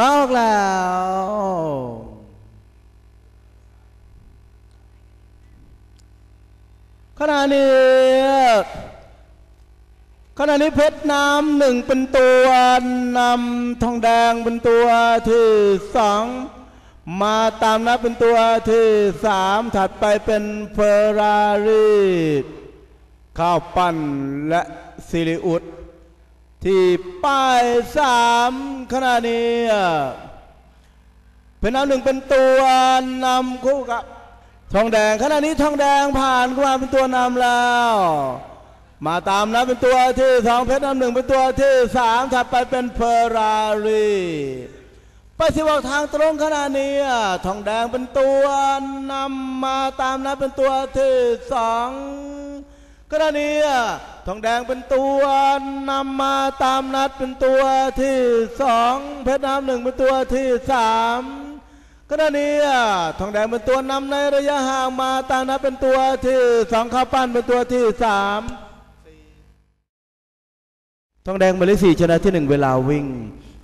มาออกแล้ว ขณะนี้ขณะนี้เพชรน้ำหนึ่งเป็นตัวนำทองแดงเป็นตัวที่สองมาตามนับเป็นตัวที่สามถัดไปเป็นเฟอร์รารีข้าวปั้นและซิริอุด ที่ป้ายสามขณะนี้เป็นน้ำหนึ่งเป็นตัวนำคู่กับทองแดงขณะนี้ทองแดงผ่านเข้ามาเป็นตัวนำแล้ว มาตามนะเป็นตัวที่สองเพชรน้ำหนึ่งเป็นตัวที่สามถัดไปเป็นเฟอร์รารีไปสิบอกทางตรงขณะนี้ทองแดงเป็นตัวนำมาตามนะเป็นตัวที่สองขณะนี้ องแดงเป็นตัวนำมาตามนัดเป็นตัวที่สองเพชรน้ำหนึ่งเป็นตัวที่สามขณะนี้ทองแดงเป็นตัวนำในระยะห่างมาตามนัดเป็นตัวที่สองข้าวปั้นเป็นตัวที่สามทองแดงหมายเลขสี่ชนะที่หนึ่งเวลาวิ่ง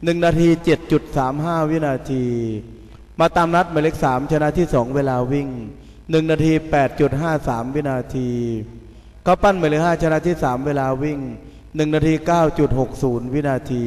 หนึ่งนาทีเจ็ดจุดสามห้าวินาที มาตามนัดหมายเลขสามชนะที่สองเวลาวิ่งหนึ่งนาทีแปดจุดห้าสามวินาที ก็ปั้นหมายเลขห้าชนะที่สามเวลาวิ่งหนึ่งนาทีเก้าจุดหกศูนย์วินาที